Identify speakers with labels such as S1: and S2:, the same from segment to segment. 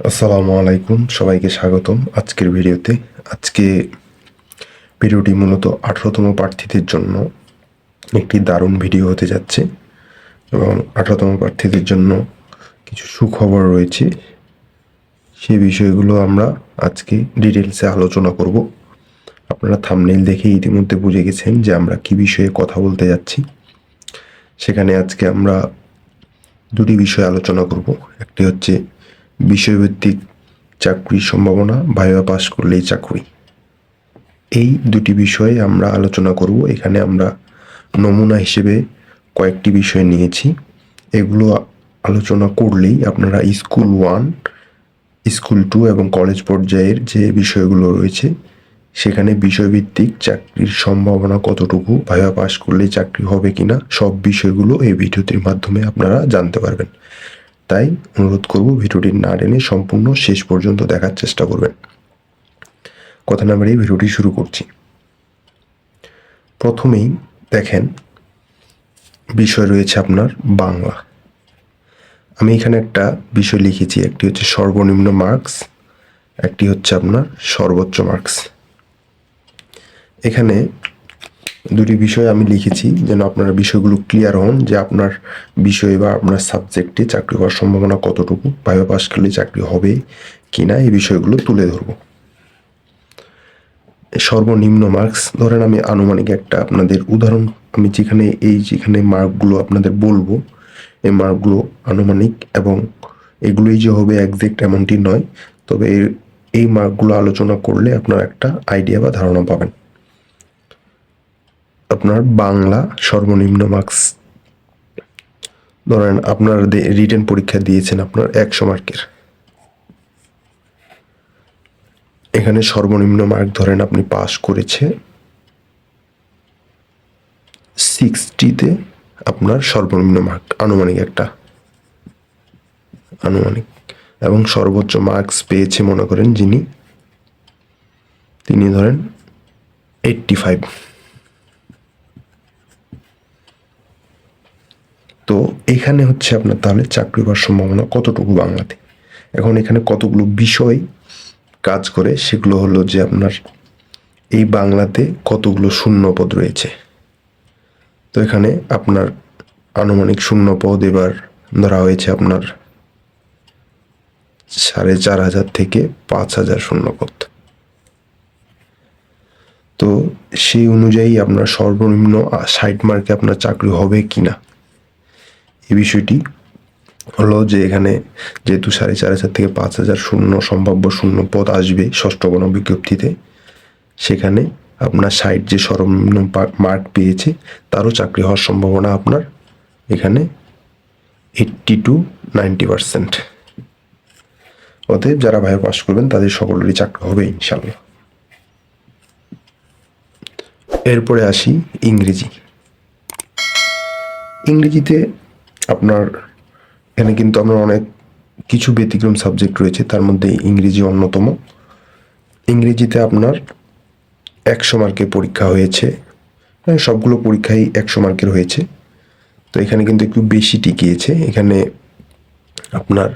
S1: আসসালামু আলাইকুম, সবাইকে স্বাগতম আজকের ভিডিওতে। আজকে ভিডিওটি মূলত আঠারোতম প্রার্থীদের জন্য একটি দারুণ ভিডিও হতে যাচ্ছে এবং আঠারোতম প্রার্থীদের জন্য কিছু সুখবর রয়েছে। সে বিষয়গুলো আমরা আজকে ডিটেলসে আলোচনা করব। আপনারা থামনেল দেখে ইতিমধ্যে বুঝে গেছেন যে আমরা কি বিষয়ে কথা বলতে যাচ্ছি। সেখানে আজকে আমরা দুটি বিষয় আলোচনা করব। একটি হচ্ছে বিষয়ভিত্তিক চাকরির সম্ভাবনা, ভাইবা পাস করলেই চাকরি। এই দুটি বিষয়ে আমরা আলোচনা করব। এখানে আমরা নমুনা হিসেবে কয়েকটি বিষয় নিয়েছি। এগুলো আলোচনা করলেই আপনারা স্কুল ওয়ান, স্কুল টু এবং কলেজ পর্যায়ের যে বিষয়গুলো রয়েছে, সেখানে বিষয়ভিত্তিক চাকরির সম্ভাবনা কতটুকু, ভাইবা পাস করলে চাকরি হবে কিনা, সব বিষয়গুলো এই ভিডিওটির মাধ্যমে আপনারা জানতে পারবেন। তাই অনুরোধ করব ভিডিওটি না টেনে সম্পূর্ণ শেষ পর্যন্ত দেখার চেষ্টা করবেন। কথা না বাড়িয়ে ভিডিওটি শুরু করছি। প্রথমেই দেখেন বিষয় রয়েছে আপনার বাংলা। আমি এখানে একটা বিষয় লিখেছি, একটি হচ্ছে সর্বনিম্ন মার্কস, একটি হচ্ছে আপনার সর্বোচ্চ মার্কস। এখানে দুটি বিষয় আমি লিখেছি যেন আপনারা বিষয়গুলো ক্লিয়ার হন যে আপনার বিষয় বা আপনার সাবজেক্টে চাকরি হওয়ার সম্ভাবনা কতটুকু ভাইবা পাস করলে চাকরি হবে কি না এই বিষয়গুলো তুলে ধরব। সর্বনিম্ন মার্কস ধরেন আমি আনুমানিক একটা আপনাদের উদাহরণ, আমি যেখানে, এই যেখানে মার্কগুলো আপনাদের বলব, এই মার্কগুলো আনুমানিক এবং এগুলোই যে হবে একজ্যাক্ট এমনটি নয়, তবে এই মার্কগুলো আলোচনা করলে আপনার একটা আইডিয়া বা ধারণা পাবেন। আপনার বাংলা সর্বনিম্ন মার্কস ধরেন আপনার রিটেন পরীক্ষা দিয়েছেন আপনার একশো মার্কের এখানে সর্বনিম্ন মার্ক ধরেন আপনি পাস করেছে সিক্সটিতে আপনার সর্বনিম্ন মার্ক আনুমানিক একটা। আনুমানিক। এবং সর্বোচ্চ মার্কস পেয়েছে মনে করেন যিনি, তিনি ধরেন এইটটি ফাইভ তো এখানে হচ্ছে আপনার তাহলে চাকরি পাওয়ার সম্ভাবনা কতটুকু বাংলাতে? এখন এখানে কতগুলো বিষয় কাজ করে সেগুলো হলো যে আপনার এই বাংলাতে কতগুলো শূন্য পদ রয়েছে। তো এখানে আপনার আনুমানিক শূন্য পদ এবার ধরা হয়েছে আপনার সাড়ে চার হাজার থেকে পাঁচ হাজার শূন্য পদ তো সেই অনুযায়ী আপনার সর্বনিম্ন ষাট মার্কে আপনার চাকরি হবে কি না এই বিষয়টি হলো যে এখানে যেহেতু সাড়ে চার হাজার থেকে পাঁচ হাজার শূন্য, সম্ভাব্য শূন্য পদ আসবে ষষ্ঠ গণবিজ্ঞপ্তিতে সেখানে আপনার সাইট যে সর্বনিম্ন মার্ক পেয়েছে, তারও চাকরি হওয়ার সম্ভাবনা আপনার এখানে এইট্টি টু নাইনটি পার্সেন্ট অতএব যারা ভাই পাস করবেন, তাদের সকলেরই চাকরি হবে ইনশাল্লাহ এরপরে আসি ইংরেজি। ইংরেজিতে আপনার, এখানে কিন্তু আমরা অনেক কিছু ব্যতিক্রম সাবজেক্ট রয়েছে, তার মধ্যে ইংরেজি অন্যতম। ইংরেজিতে আপনার একশো মার্কের পরীক্ষা হয়েছে। হ্যাঁ সবগুলো পরীক্ষাই একশো মার্কের হয়েছে। তো এখানে কিন্তু একটু বেশি টিকিয়েছে। এখানে আপনার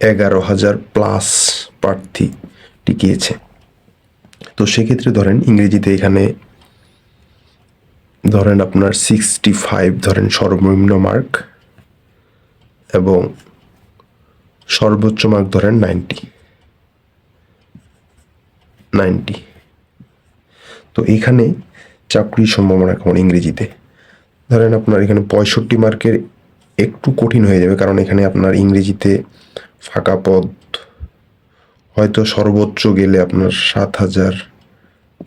S1: এগারো হাজার প্লাস প্রার্থী টিকিয়েছে। তো সেক্ষেত্রে ধরেন ইংরেজিতে এখানে ধরেন আপনার সিক্সটি ফাইভ ধরেন সর্বনিম্ন মার্ক এবং সর্বোচ্চ মার্ক ধরেন নাইনটি নাইনটি তো এখানে চাকরির সম্ভাবনা কেমন ইংরেজিতে? ধরেন আপনার এখানে পঁয়ষট্টি মার্কের একটু কঠিন হয়ে যাবে কারণ এখানে আপনার ইংরেজিতে ফাঁকা পদ। হয়তো সর্বোচ্চ গেলে আপনার সাত হাজার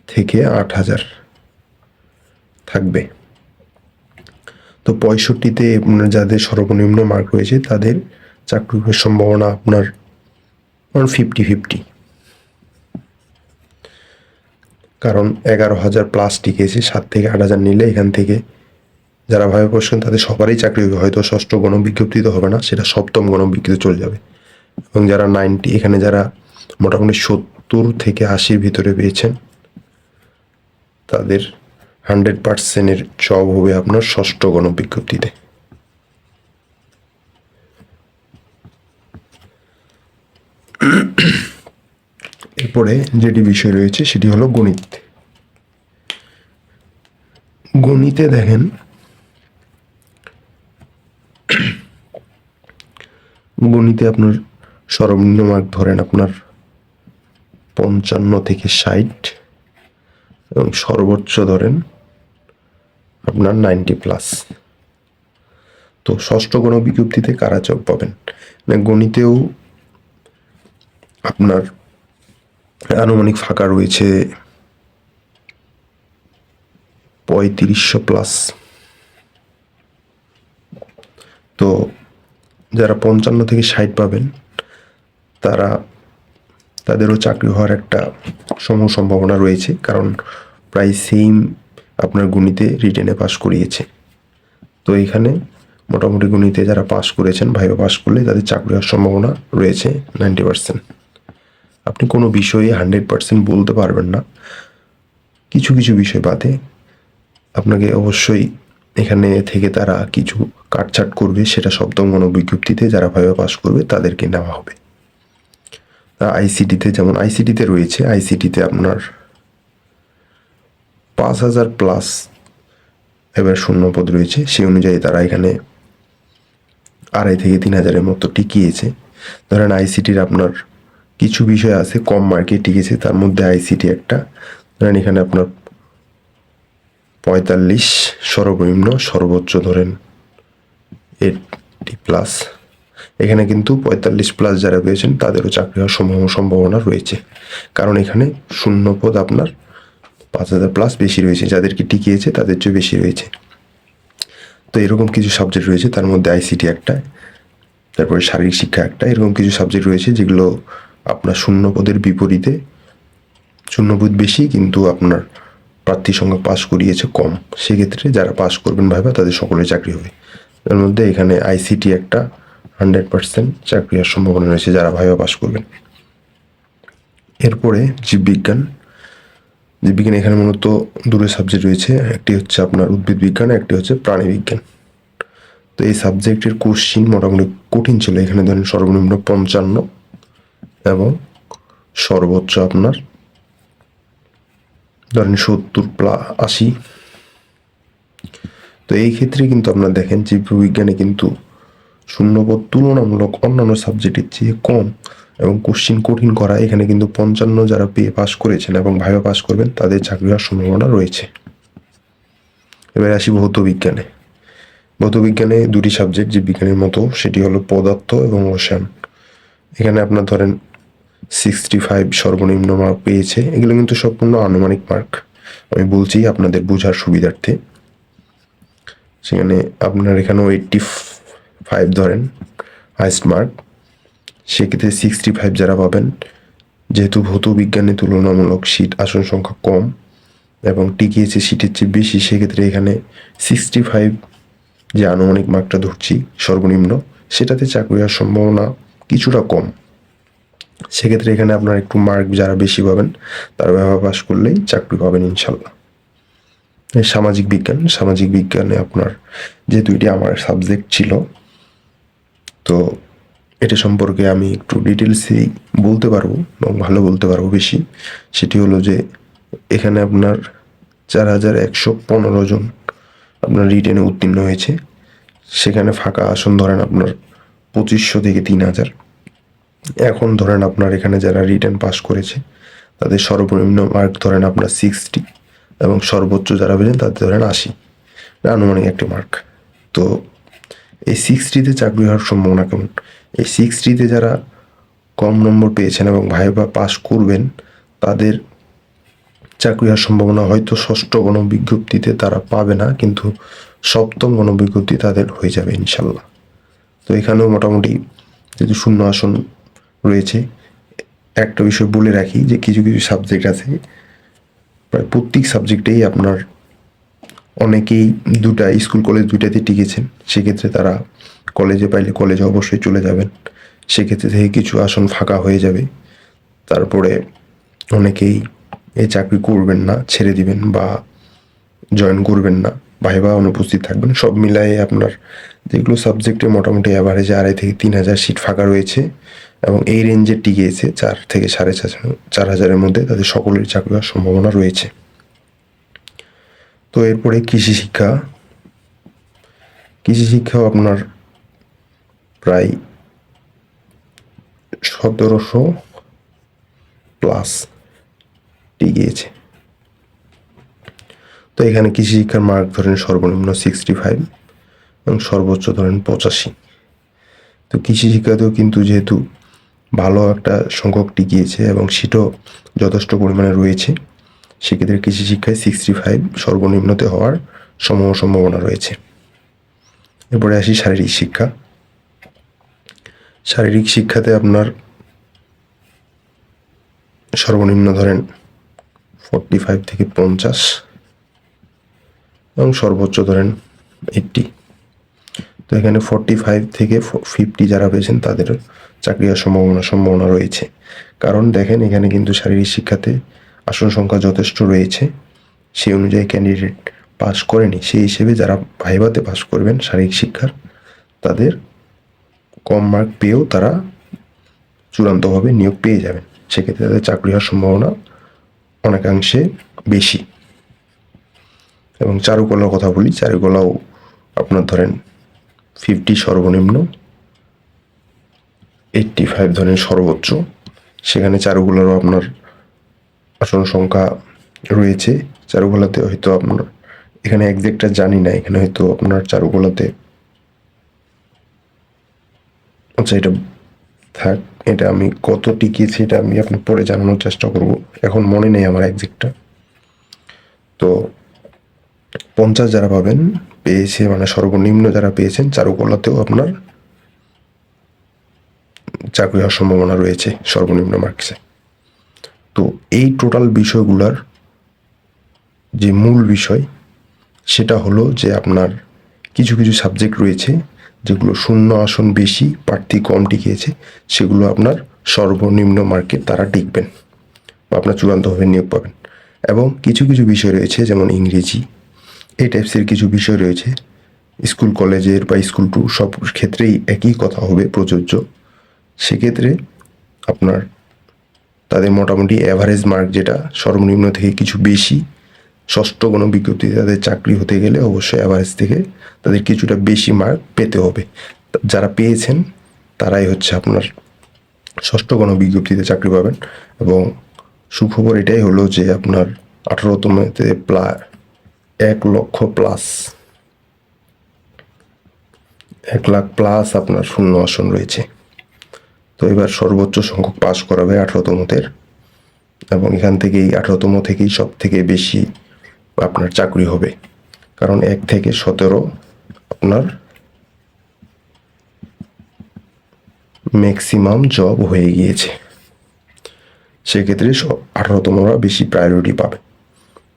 S1: থেকে আট হাজার। থাকবে। তো পঁয়ষট্টিতে আপনার যাদের সর্বনিম্ন মার্ক রয়েছে, তাদের চাকরির সম্ভাবনা আপনার ফিফটি ফিফটি কারণ এগারো হাজার প্লাস টিকেছে সাত থেকে আট হাজার নিলে এখান থেকে যারা ভাবে বসছেন তাদের সবারই চাকরি হবে। হয়তো ষষ্ঠ গণ গণবিজ্ঞপ্তিতে হবে না, সেটা সপ্তম গণবিজ্ঞপ্তি চলে যাবে। এবং যারা নাইনটি এখানে যারা মোটামুটি সত্তর থেকে আশির ভিতরে পেয়েছেন, তাদের হান্ড্রেড পার্সেন্টের জব হবে আপনার ষষ্ঠ গণবিজ্ঞপ্তিতে। এরপরে যেটি বিষয় রয়েছে সেটি হলো গণিত। গণিতে দেখেন, গণিতে আপনার সর্বনিম্ন মার্ক ধরেন আপনার পঞ্চান্ন থেকে ষাট। এবং সর্বোচ্চ ধরেন আপনার নাইনটি প্লাস। তো ষষ্ঠ গণ বিজ্ঞপ্তিতে কারা চক পাবেন? মানে গণিতেও আপনার আনুমানিক ফাঁকা রয়েছে পঁয়ত্রিশশো প্লাস। তো যারা পঞ্চান্ন থেকে ষাট পাবেন, তারা তাদেরও চাকরি হওয়ার একটা সমূহ সম্ভাবনা রয়েছে, কারণ প্রায় সেম আপনার গণিতে রিটেনে পাশ করিয়েছে। তো এখানে মোটামুটি গণিতে যারা পাশ করেছেন ভাইবা পাশ করলে তাদের চাকরি হওয়ার সম্ভাবনা রয়েছে নাইনটি পার্সেন্ট আপনি কোনো বিষয়ে হান্ড্রেড পার্সেন্ট বলতে পারবেন না। কিছু কিছু বিষয় বাদে আপনাকে অবশ্যই এখানে থেকে তারা কিছু কাটছাট করবে, সেটা সপ্তম গণবিজ্ঞপ্তিতে যারা ভাইবা পাশ করবে, তাদেরকে নেওয়া হবে। আইসিটিতে যেমন আইসিটিতে রয়েছে আইসিটিতে আপনার পাঁচ হাজার প্লাস এবার শূন্যপদ রয়েছে। সেই অনুযায়ী তারা এখানে আড়াই থেকে তিন হাজারের মতো টিকিয়েছে। ধরেন আইসিটির আপনার কিছু বিষয় আছে, কম মার্কে টিকেছে, তার মধ্যে আইসিটি একটা। ধরেন এখানে আপনার পঁয়তাল্লিশ সর্বনিম্ন, সর্বোচ্চ ধরেন এইটটি প্লাস এখানে কিন্তু পঁয়তাল্লিশ প্লাস যারা পেয়েছেন তাদেরও চাকরি হওয়ার সম্ভাবনা রয়েছে। কারণ এখানে শূন্য পদ আপনার পাঁচ হাজার প্লাস বেশি রয়েছে। যাদেরকে টিকিয়েছে তাদের চেয়ে বেশি রয়েছে। তো এরকম কিছু সাবজেক্ট রয়েছে, তার মধ্যে আইসিটি একটা, তারপরে শারীরিক শিক্ষা একটা, এরকম কিছু সাবজেক্ট রয়েছে যেগুলো আপনার শূন্য পদের বিপরীতে শূন্যপদ বেশি কিন্তু আপনার প্রার্থী সংখ্যা পাশ করিয়েছে কম। সেক্ষেত্রে যারা পাশ করবেন ভাইবা, তাদের সকলের চাকরি হবে। তার মধ্যে এখানে আইসিটি একটা হান্ড্রেড পার্সেন্ট চাকরি হওয়ার সম্ভাবনা রয়েছে যারা ভাইবা পাশ করবেন। এরপরে জীববিজ্ঞান। জীববিজ্ঞান এখানে মূলত দুটো সাবজেক্ট রয়েছে, একটি হচ্ছে আপনার উদ্ভিদ বিজ্ঞান, একটি হচ্ছে প্রাণী বিজ্ঞান। তো এই সাবজেক্টের কোশ্চিন মোটামুটি কঠিন ছিল, এখানে ধরেন সর্বনিম্ন পঞ্চান্ন এবং সর্বোচ্চ আপনার ধরেন সত্তর প্লা আশি। তো এই ক্ষেত্রে কিন্তু আপনার দেখেন জীববিজ্ঞানে কিন্তু শূন্যপদ তুলনামূলক অন্যান্য সাবজেক্টের চেয়ে কম এবং কোশ্চিন কঠিন করা, এখানে কিন্তু পঞ্চান্ন যারা পেয়ে পাশ করেছেন এবং ভাইবা পাশ করবেন, তাদের চাকরি হওয়ার সম্ভাবনা রয়েছে। এবার আসি ভৌত বিজ্ঞানে ভৌত বিজ্ঞানে দুটি সাবজেক্ট যে বিজ্ঞানের মতো, সেটি হলো পদার্থ এবং রসায়ন। এখানে আপনার ধরেন সিক্সটি ফাইভ সর্বনিম্ন মার্ক পেয়েছে, এগুলো কিন্তু সম্পূর্ণ আনুমানিক মার্ক আমি বলছি আপনাদের বোঝার সুবিধার্থে। সেখানে আপনার এখানেও এইটটি ফাইভ ধরেন হাইস্ট মার্ক সেক্ষেত্রে সিক্সটি ফাইভ যারা পাবেন, যেহেতু ভৌত বিজ্ঞানে তুলনামূলক সিট আসন সংখ্যা কম এবং টিকিয়েছে সিটের চেয়ে বেশি, সেক্ষেত্রে এখানে সিক্সটি ফাইভ যে আনুমানিক মার্কটা ধরছি, সর্বনিম্ন, সেটাতে চাকরি হওয়ার সম্ভাবনা কিছুটা কম। সেক্ষেত্রে এখানে আপনার একটু মার্ক যারা বেশি পাবেন, তারা ব্যবহার পাস করলেই চাকরি পাবেন ইনশাল্লাহ। সামাজিক বিজ্ঞান, সামাজিক বিজ্ঞানে আপনার যেহেতু এটি আমার সাবজেক্ট ছিল তো এটা সম্পর্কে আমি একটু ডিটেলসেই বলতে পারব এবং ভালো বলতে পারব বেশি। সেটি হলো যে, এখানে আপনার চার হাজার একশো পনেরো জন আপনার রিটেনে উত্তীর্ণ হয়েছে। সেখানে ফাঁকা আসন ধরেন আপনার পঁচিশশো থেকে তিন হাজার। এখন ধরেন আপনার এখানে যারা রিটার্ন পাস করেছে, তাদের সর্বনিম্ন মার্ক ধরেন আপনার সিক্সটি এবং সর্বোচ্চ যারা পেলেন তাদের ধরেন আশি। আনুমানিক একটি মার্ক তো এই সিক্সটিতে চাকরি হওয়ার সম্ভাবনা কেমন? এই সিক্সটিতে যারা কম নম্বর পেয়েছেন এবং ভাইবা পাস করবেন, তাদের চাকরি হওয়ার সম্ভাবনা হয়তো ষষ্ঠ গণবিজ্ঞপ্তিতে তারা পাবে না, কিন্তু সপ্তম গণবিজ্ঞপ্তি তাদের হয়ে যাবে ইনশাল্লাহ। তো এখানেও মোটামুটি যেহেতু শূন্য আসন রয়েছে, একটা বিষয় বলে রাখি যে কিছু কিছু সাবজেক্ট আছে, প্রায় প্রত্যেক সাবজেক্টেই আপনার অনেকেই দুটা স্কুল, কলেজ দুইটাতে টিকেছেন সেক্ষেত্রে তারা কলেজে পাইলে কলেজে অবশ্যই চলে যাবেন। সেক্ষেত্রে থেকে কিছু আসন ফাঁকা হয়ে যাবে। তারপরে অনেকেই এই চাকরি করবেন না, ছেড়ে দিবেন বা জয়েন করবেন না, ভাইবা অনুপস্থিত থাকবেন। সব মিলাই আপনার যেগুলো সাবজেক্টে মোটামুটি অ্যাভারেজে আড়াই থেকে তিন হাজার সিট ফাঁকা রয়েছে এবং এই রেঞ্জে টিকেছে চার থেকে সাড়ে চার হাজারের মধ্যে তাদের সকলের চাকরি হওয়ার সম্ভাবনা রয়েছে। তো এরপরে কৃষি শিক্ষা। কৃষি শিক্ষাও আপনার প্রায় সতেরোশো প্লাস টিকিয়েছে তো এখানে কৃষি শিক্ষার মার্ক ধরেন সর্বনিম্ন সিক্সটি ফাইভ এবং সর্বোচ্চ ধরেন পঁচাশি। তো কৃষি শিক্ষাতেও কিন্তু যেহেতু ভালো একটা সংখ্যক টিকিয়েছে এবং সেটাও যথেষ্ট পরিমাণে রয়েছে। সেক্ষেত্রে কৃষি শিক্ষায় সিক্সটি ফাইভ সর্বনিম্নতে হওয়ার সম্ভব সম্ভাবনা রয়েছে। এরপরে আসি শারীরিক শিক্ষা। শারীরিক শিক্ষাতে আপনার সর্বনিম্ন ধরেন ফর্টি ফাইভ থেকে পঞ্চাশ এবং সর্বোচ্চ ধরেন এইটটি তো এখানে ফর্টি ফাইভ থেকে ফিফটি যারা পেয়েছেন তাদের চাকরি সম্ভাবনা সম্ভাবনা রয়েছে। কারণ দেখেন এখানে কিন্তু শারীরিক শিক্ষাতে আসন সংখ্যা যথেষ্ট রয়েছে, সেই অনুযায়ী ক্যান্ডিডেট পাস করেনি। সেই হিসেবে যারা ভাইভাতে পাস করবেন, শারীরিক শিক্ষার, তাদের কম মার্ক পেয়েও তারা চূড়ান্তভাবে নিয়োগ পেয়ে যাবেন। সেক্ষেত্রে তাদের চাকরি হওয়ার সম্ভাবনা অনেকাংশে বেশি। এবং চারুকলার কথা বলি, চারুকলাও আপনার ধরেন ফিফটি সর্বনিম্ন এইটটি ফাইভ ধরেন সর্বোচ্চ। সেখানে চারুকলারও আপনার আসন সংখ্যা রয়েছে চারুকলাতে, হয়তো আপনার এখানে একজ্যাক্টটা জানি না, এখানে হয়তো আপনার চারুকলাতে। আচ্ছা এটা থাক, এটা আমি কত টিকিয়েছি, এটা আমি আপনার পরে জানানোর চেষ্টা করব। এখন মনে নেই আমার একজ্যাক্টটা তো পঞ্চাশ যারা পাবেন, পেয়েছে মানে সর্বনিম্ন যারা পেয়েছেন, চারুকলাতেও আপনার চাকরি হওয়ার সম্ভাবনা রয়েছে, সর্বনিম্ন মার্কসে তো এই টোটাল বিষয়গুলোর যে মূল বিষয়, সেটা হলো যে আপনার কিছু কিছু সাবজেক্ট রয়েছে যেগুলো শূন্য আসন বেশি, প্রার্থী কম টিকিয়েছে, সেগুলো আপনার সর্বনিম্ন মার্কে তারা টিকবেন বা আপনার চূড়ান্তভাবে নিয়োগ পাবেন। এবং কিছু কিছু বিষয় রয়েছে, যেমন ইংরেজি এই টাইপসের কিছু বিষয় রয়েছে, স্কুল কলেজের বা স্কুল টু সব ক্ষেত্রেই একই কথা হবে, প্রযোজ্য। সেক্ষেত্রে আপনার তাদের মোটামুটি অ্যাভারেজ মার্ক যেটা সর্বনিম্ন থেকে কিছু বেশি, ষষ্ঠ কোনো বিজ্ঞপ্তিতে তাদের চাকরি হতে গেলে অবশ্যই অ্যাভারেজ থেকে তাদের কিছুটা বেশি মার্ক পেতে হবে। যারা পেয়েছেন, তারাই হচ্ছে আপনার ষষ্ঠ কোনো বিজ্ঞপ্তিতে চাকরি পাবেন এবং সুখবর এটাই হলো যে আপনার আঠারোতমতে প্লা এক লক্ষ প্লাস এক লাখ প্লাস আপনার শূন্য আসন রয়েছে। তো এবার সর্বোচ্চ সংখ্যক পাস করাবে আঠারোতমতের এবং এখান থেকেই আঠারোতম থেকেই সব থেকে বেশি আপনার চাকরি হবে। কারণ এক থেকে সতেরো আপনার ম্যাক্সিমাম জব হয়ে গিয়েছে। সেক্ষেত্রে আঠারোতমরা বেশি প্রায়োরিটি পাবে।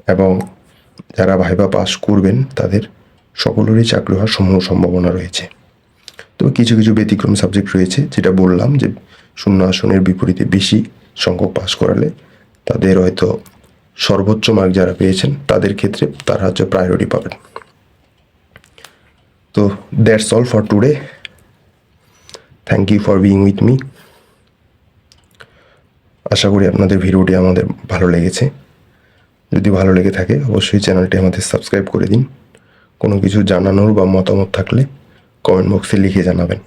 S1: এবং যারা ভাইবা পাস করবেন, তাদের সকলেরই চাকরি হওয়ার সম্ভাবনা রয়েছে। তো কিছু কিছু ব্যতিক্রম সাবজেক্ট রয়েছে যেটা বললাম যে শূন্য আসনের বিপরীতে বেশি সংখ্যক পাস করালে তাদের হয়তো সর্বোচ্চ মার্ক যারা পেয়েছেন তাদের ক্ষেত্রে তারা হচ্ছে প্রায়োরিটি পাবেন। তো that's all for today thank you for being with me আশা করি আপনাদের ভিডিওটি আমাদের ভালো লেগেছে। যদি ভালো লেগে থাকে, অবশ্যই চ্যানেলটি আমাদের সাবস্ক্রাইব করে দিন। কোনো কিছু জানানোর বা মতামত থাকলে কমেন্ট বক্সে লিখে জানাবেন।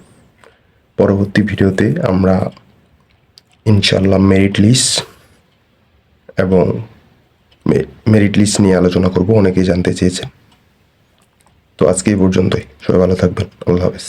S1: পরবর্তী ভিডিওতে আমরা ইনশাল্লাহ মেরিট লিস্ট এবং মেরিট লিস্ট নিয়ে আলোচনা করব, অনেকেই জানতে চেয়েছেন। তো আজকে এই পর্যন্তই। সবাই ভালো থাকবেন। আল্লাহ হাফেজ।